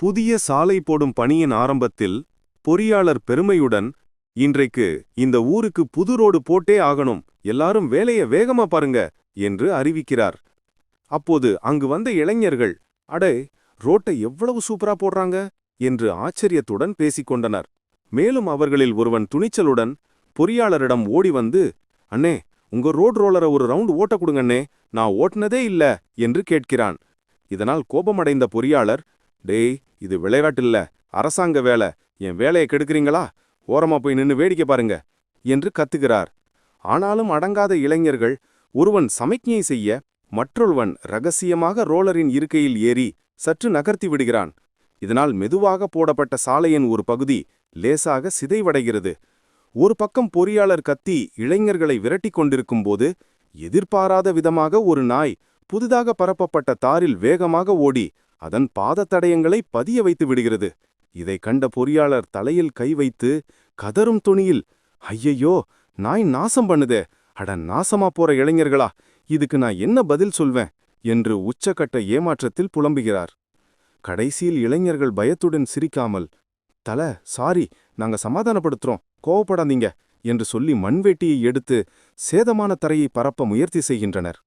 புதிய சாலை போடும் பணியின் ஆரம்பத்தில் பொறியாளர் பெருமையுடன் இன்றைக்கு இந்த ஊருக்கு புது ரோடு போட்டே ஆகணும் எல்லாரும் வேலைய வேகமா பாருங்க என்று அறிவிக்கிறார். அப்போது அங்கு வந்த இளைஞர்கள் அடே ரோட்டை எவ்வளவு சூப்பரா போடுறாங்க? என்று ஆச்சரியத்துடன் பேசிக் கொண்டனர். மேலும் அவர்களில் ஒருவன் துணிச்சலுடன் பொறியாளரிடம் ஓடி வந்து அண்ணே உங்க ரோட் ரோலரை ஒரு ரவுண்ட் ஓட்ட கொடுங்கண்ணே நான் ஓட்டுனதே இல்ல என்று கேட்கிறான். இதனால் கோபமடைந்த பொறியாளர் டேய் இது விளையாட்டில்ல அரசாங்க வேலை. என் வேலையை கெடுக்கிறீங்களா? ஓரமா போய் நின்னு வேடிக்கை பாருங்க என்று கத்துகிறார். ஆனாலும் அடங்காத இளைஞர்கள் ஒருவன் சமைக்ஞை செய்ய மற்றொருவன் ரகசியமாக ரோலரின் இருக்கையில் ஏறி சற்று நகர்த்தி விடுகிறான். இதனால் மெதுவாக போடப்பட்ட சாலையின் ஒரு பகுதி லேசாக சிதைவடைகிறது. ஒரு பக்கம் பொறியாளர் கத்தி இளைஞர்களை விரட்டி கொண்டிருக்கும் போது எதிர்பாராத விதமாக ஒரு நாய் புதிதாக பரப்பப்பட்ட தாரில் வேகமாக ஓடி அதன் பாதத்தடயங்களை பதிய வைத்து விடுகிறது. இதை கண்ட பொறியாளர் தலையில் கை வைத்து கதரும் துணியில் ஐயையோ நாய் நாசம் பண்ணுதே அட நாசமா போற இளைஞர்களா இதுக்கு நான் என்ன பதில் சொல்வேன்? என்று உச்சக்கட்ட ஏமாற்றத்தில் புலம்புகிறார். கடைசியில் இளைஞர்கள் பயத்துடன் சிரிக்காமல் தல சாரி நாங்க சமாதானப்படுத்துறோம் கோவப்படாதீங்க என்று சொல்லி மண்வெட்டியை எடுத்து சேதமான தரையை பரப்ப முயற்சி செய்கின்றனர்.